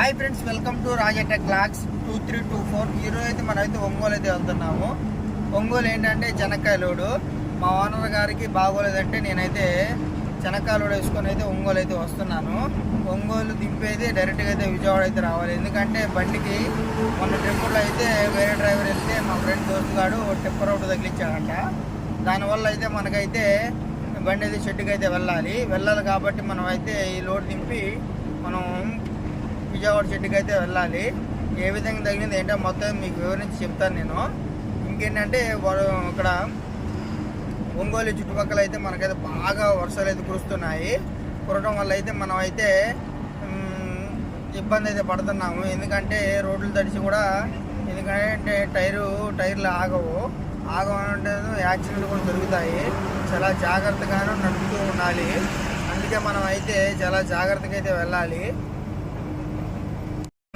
Hi friends welcome to Rajatech clocks two three two four ఈరోజు అయితే మనం అయితే ఒంగోలు అయితే వెళ్తున్నాము. ఒంగోలు ఏంటంటే చెనక్కాయ లోడు. మా ఓనర్ గారికి బాగోలేదంటే నేనైతే చెనక్కాయ లోడ్ వేసుకొని అయితే ఒంగోలు అయితే వస్తున్నాను. ఒంగోలు దింపేది డైరెక్ట్గా అయితే విజయవాడ అయితే రావాలి. ఎందుకంటే బండికి మొన్న ట్రిప్పుల్లో అయితే వేరే డ్రైవర్ వెళ్తే మా ఫ్రెండ్ దోస్తుగాడు టిప్పర్ ఒకటి తగిలించాడంట. దానివల్ల అయితే మనకైతే బండి అయితే షెడ్కి అయితే వెళ్ళాలి. వెళ్ళాలి కాబట్టి మనం అయితే ఈ లోడ్ దింపి మనం విజయవాడ షెడ్కి అయితే వెళ్ళాలి. ఏ విధంగా తగిలింది ఏంటో మొత్తం మీకు వివరించి చెప్తాను నేను. ఇంకేంటంటే వాడు ఇక్కడ ఒంగోలు చుట్టుపక్కల అయితే మనకైతే బాగా వర్షాలు అయితే కురుస్తున్నాయి. కురటం వల్ల అయితే మనం అయితే ఇబ్బంది అయితే పడుతున్నాము. ఎందుకంటే రోడ్లు తడిచి కూడా ఎందుకంటే టైరు టైర్లు ఆగవు. ఆగమంటే యాక్సిడెంట్ కూడా జరుగుతాయి. చాలా జాగ్రత్తగాను నడుపుతూ ఉండాలి. అందుకే మనం అయితే చాలా జాగ్రత్తగా అయితే వెళ్ళాలి.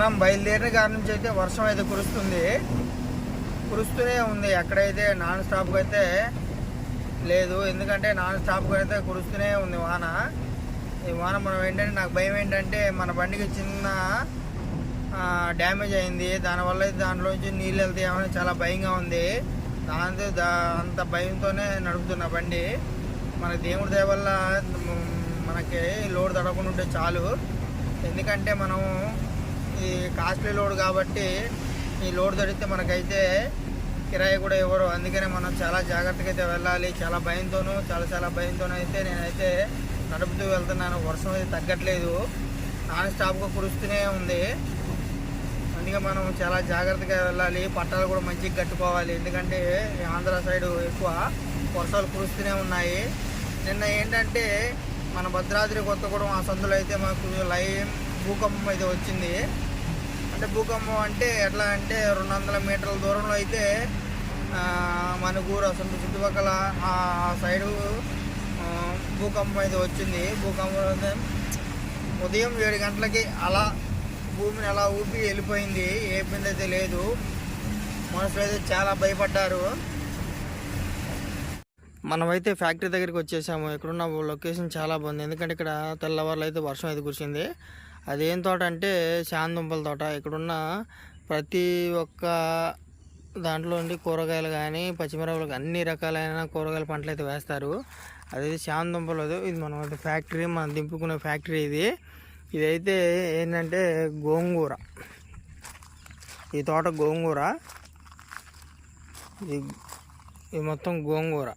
మనం బయలుదేరిన కాడ నుంచి అయితే వర్షం అయితే కురుస్తుంది. కురుస్తూనే ఉంది. ఎక్కడైతే నాన్ స్టాప్గా అయితే లేదు. ఎందుకంటే నాన్ స్టాప్గా అయితే కురుస్తూనే ఉంది వాన. ఈ వాన మనం ఏంటంటే నాకు భయం ఏంటంటే మన బండికి చిన్న డ్యామేజ్ అయింది. దానివల్ల అయితే దాంట్లోంచి నీళ్ళు వెళ్తాయేమని చాలా భయంగా ఉంది. దాంతో దా అంత భయంతోనే నడుపుతున్న బండి. మన దేవుడి దయ వల్ల మనకి లోడ్ తడవకుండా ఉంటే చాలు. ఎందుకంటే మనం ఈ కాస్ట్లీ లోడ్ కాబట్టి ఈ లోడ్ తడితే మనకైతే కిరాయి కూడా ఇవ్వరు. అందుకనే మనం చాలా జాగ్రత్తగా అయితే వెళ్ళాలి. చాలా భయంతోనూ చాలా చాలా భయంతోనూ అయితే నేనైతే నడుపుతూ వెళ్తున్నాను. వర్షం అయితే తగ్గట్లేదు. నాన్ స్టాప్గా కురుస్తూనే ఉంది. అందుకే మనం చాలా జాగ్రత్తగా వెళ్ళాలి. పట్టాలు కూడా మంచిగా కట్టుకోవాలి. ఎందుకంటే ఈ ఆంధ్ర సైడ్ ఎక్కువ వర్షాలు కురుస్తూనే ఉన్నాయి. నిన్న ఏంటంటే మన భద్రాద్రి కొత్తగూడెం ఆ సందులో అయితే మాకు లైవ్ భూకంపం అయితే వచ్చింది. అంటే భూకంపం అంటే ఎట్లా అంటే రెండు వందల మీటర్ల దూరంలో అయితే మన ఊరు అసలు చుట్టుపక్కల ఆ సైడు భూకంపం అయితే వచ్చింది. భూకంపం అయితే ఉదయం ఏడు గంటలకి అలా భూమిని అలా ఊపి వెళ్ళిపోయింది. ఏ ఇబ్బంది అయితే లేదు. మనుషులు అయితే చాలా భయపడ్డారు. మనమైతే ఫ్యాక్టరీ దగ్గరికి వచ్చేసాము. ఇక్కడున్న లొకేషన్ చాలా బాగుంది. ఎందుకంటే ఇక్కడ తెల్లవారులు అయితే వర్షం అయితే కురిసింది. అదేం తోట అంటే శాందుంపల తోట. ఇక్కడున్న ప్రతి ఒక్క దాంట్లో ఉండి కూరగాయలు కానీ పచ్చిమిరపకాయలు అన్ని రకాలైన కూరగాయల పంటలు అయితే వేస్తారు. అదే శాందుంపలు ఇది మనం అయితే ఫ్యాక్టరీ మనం దింపుకునే ఫ్యాక్టరీ ఇది. ఇదైతే ఏంటంటే గోంగూర. ఈ తోట గోంగూర. ఇది ఇది మొత్తం గోంగూర.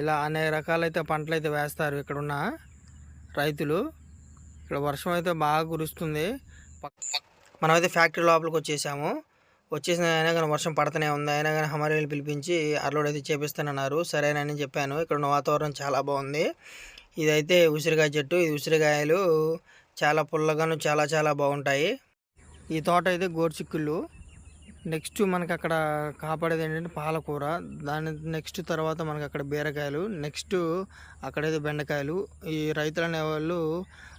ఇలా అనేక రకాలైతే పంటలు అయితే వేస్తారు ఇక్కడున్న రైతులు. ఇక్కడ వర్షం అయితే బాగా కురుస్తుంది. మనమైతే ఫ్యాక్టరీ లోపలికి వచ్చేసాము. వచ్చేసిన అయినా కానీ వర్షం పడుతూనే ఉంది. అయినా కానీ హమారీలు పిలిపించి అర్లోడ్ అయితే చేపిస్తానన్నారు. సరేనని చెప్పాను. ఇక్కడ ఉన్న వాతావరణం చాలా బాగుంది. ఇదైతే ఉసిరికాయ చెట్టు. ఇది ఉసిరికాయలు చాలా పుల్లగాను చాలా చాలా బాగుంటాయి. ఈ తోట అయితే గోర్చిక్కుళ్ళు. నెక్స్ట్ మనకి అక్కడ కాపాడేది ఏంటంటే పాలకూర. దాని నెక్స్ట్ తర్వాత మనకి అక్కడ బీరకాయలు. నెక్స్ట్ అక్కడైతే బెండకాయలు. ఈ రైతులు అనేవాళ్ళు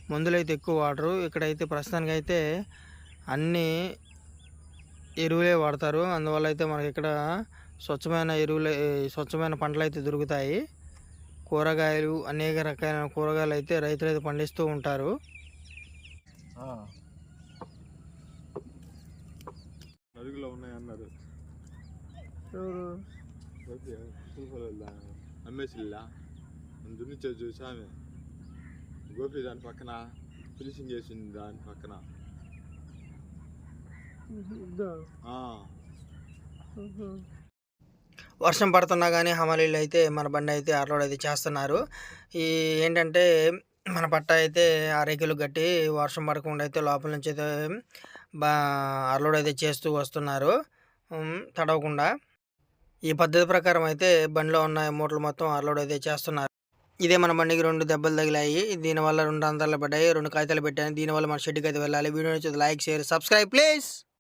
మందులు అయితే ఎక్కువ వాడరు. ఇక్కడైతే ప్రస్తుతానికి అయితే అన్ని ఎరువులే వాడతారు. అందువల్ల అయితే మనకి ఇక్కడ స్వచ్ఛమైన ఎరువులు స్వచ్ఛమైన పంటలు అయితే దొరుకుతాయి. కూరగాయలు అనేక రకాలైన కూరగాయలు అయితే రైతులు అయితే పండిస్తూ ఉంటారు అడుగులో ఉన్నాయి అన్నారు అమ్మేసిల్లా. దున్నిచ్చే చూసామే. గోపి దాని పక్కన ఫినిషింగ్ చేసింది దాని పక్కన ఆ, వర్షం పడుతున్నా కానీ హమాలీలు అయితే మన బండి అయితే అర్లోడ్ అయితే చేస్తున్నారు. ఈ ఏంటంటే మన పట్ట అయితే అరేకులు కట్టి వర్షం పడకుండా అయితే లోపల నుంచి అయితే బా అర్లోడ్ అయితే చేస్తూ వస్తున్నారు. తడవకుండా. ఈ పద్ధతి ప్రకారం అయితే బండిలో ఉన్న మూటలు మొత్తం అర్లోడ్ అయితే చేస్తున్నారు. ఇదే మన బండికి రెండు దెబ్బలు తగిలాయి. దీనివల్ల రెండు అంతరాలు పడ్డాయి రెండు కాగితాలు పెట్టాను దీనివల్ల మన షెడ్కి అయితే వెళ్ళాలి. వీడియో నచ్చితే లైక్ షేర్ సబ్స్క్రైబ్ ప్లీజ్.